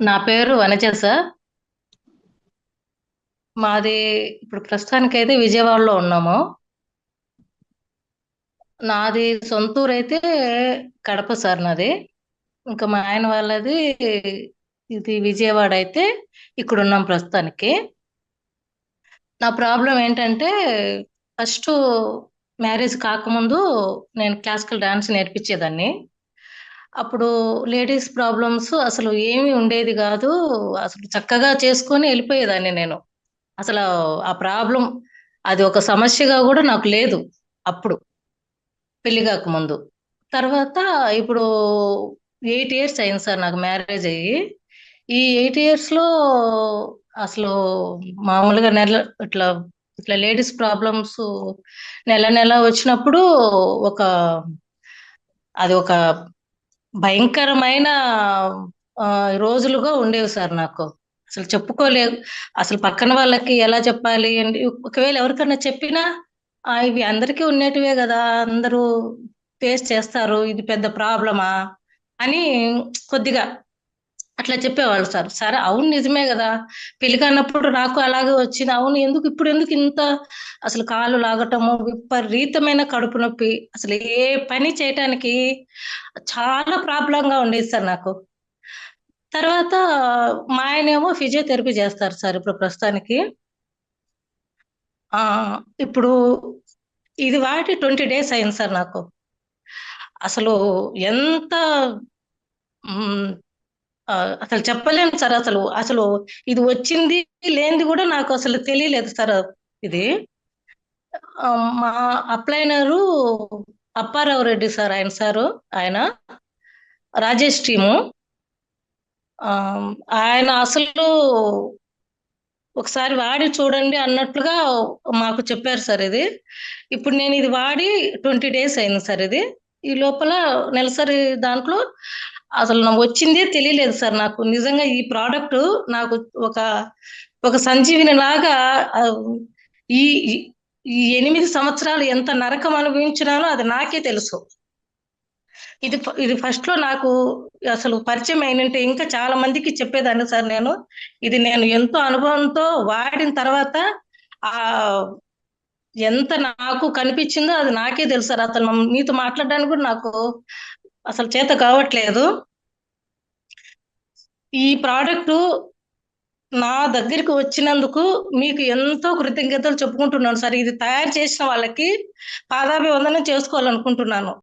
నా పేరు వనజ సార్. మాది ఇప్పుడు ప్రస్తుతానికైతే విజయవాడలో ఉన్నాము. నాది సొంతూరు అయితే కడప సార్ నాది. ఇంకా మా ఆయన వాళ్ళది ఇది విజయవాడ అయితే ఇక్కడ ఉన్నాం ప్రస్తుతానికి. నా ప్రాబ్లం ఏంటంటే ఫస్ట్ మ్యారేజ్ కాకముందు నేను క్లాసికల్ డాన్స్ నేర్పించేదాన్ని. అప్పుడు లేడీస్ ప్రాబ్లమ్స్ అసలు ఏమి ఉండేది కాదు. అసలు చక్కగా చేసుకొని వెళ్ళిపోయేదాన్ని నేను. అసలు ఆ ప్రాబ్లం అది ఒక సమస్యగా కూడా నాకు లేదు అప్పుడు పెళ్ళి కాకముందు తర్వాత ఇప్పుడు ఎయిట్ ఇయర్స్ అయింది సార్ నాకు మ్యారేజ్ అయ్యి. ఈ ఎయిట్ ఇయర్స్లో అసలు మామూలుగా నెల ఇట్లా ఇట్లా లేడీస్ ప్రాబ్లమ్స్ నెల నెల వచ్చినప్పుడు ఒక అది ఒక భయంకరమైన రోజులుగా ఉండేవి సార్ నాకు. అసలు చెప్పుకోలేదు. అసలు పక్కన వాళ్ళకి ఎలా చెప్పాలి అంటే ఒకవేళ ఎవరికైనా చెప్పినా ఇవి అందరికీ ఉండేటివే కదా అందరూ ఫేస్ చేస్తారు ఇది పెద్ద ప్రాబ్లమా అని కొద్దిగా అట్లా చెప్పేవాళ్ళు సార్. సరే అవును నిజమే కదా. పెళ్ళి అన్నప్పుడు నాకు అలాగే వచ్చింది. అవును ఎందుకు? ఇప్పుడు ఎందుకు ఇంత అసలు కాలు లాగటము? విపరీతమైన కడుపు నొప్పి. అసలు ఏ పని చేయటానికి చాలా ప్రాబ్లంగా ఉండేది సార్ నాకు. తర్వాత మా ఆయనేమో ఫిజియోథెరపీ చేస్తారు సార్ ఇప్పుడు ప్రస్తుతానికి. ఇప్పుడు ఇది వాటి ట్వంటీ డేస్ అయింది సార్ నాకు. అసలు ఎంత అసలు చెప్పలేను సార్ అసలు. అసలు ఇది వచ్చింది లేనిది కూడా నాకు అసలు తెలియలేదు సార్ ఇది. మా అప్లైనరు అప్పారావు రెడ్డి సార్ ఆయన సారు ఆయన రాజేష్ టీము. ఆ, ఆయన అసలు ఒకసారి వాడి చూడండి అన్నట్లుగా మాకు చెప్పారు సార్ ఇది. ఇప్పుడు నేను ఇది వాడి ట్వంటీ డేస్ అయింది సార్ ఇది. ఈ లోపల నెలసరి దాంట్లో అసలు నాకు వచ్చిందే తెలియలేదు సార్ నాకు. నిజంగా ఈ ప్రోడక్ట్ నాకు ఒక ఒక సంజీవిని లాగా ఈ ఈ- ఎనిమిది సంవత్సరాలు ఎంత నరకం అనుభవించినానో అది నాకే తెలుసు. ఇది ఇది ఫస్ట్లో నాకు అసలు పరిచయం అయినంటే ఇంకా చాలా మందికి చెప్పేదాన్ని సార్ నేను. ఇది నేను ఎంతో అనుభవంతో వాడిన తర్వాత ఆ ఎంత నాకు కనిపించిందో అది నాకే తెలుసు సార్. అసలు మీతో మాట్లాడడానికి కూడా నాకు అసలు చేత కావట్లేదు. ఈ ప్రోడక్ట్ నా దగ్గరికి వచ్చినందుకు మీకు ఎంతో కృతజ్ఞతలు చెప్పుకుంటున్నాను. సార్ ఇది తయారు చేసిన వాళ్ళకి పాదాభివందనం చేసుకోవాలనుకుంటున్నాను.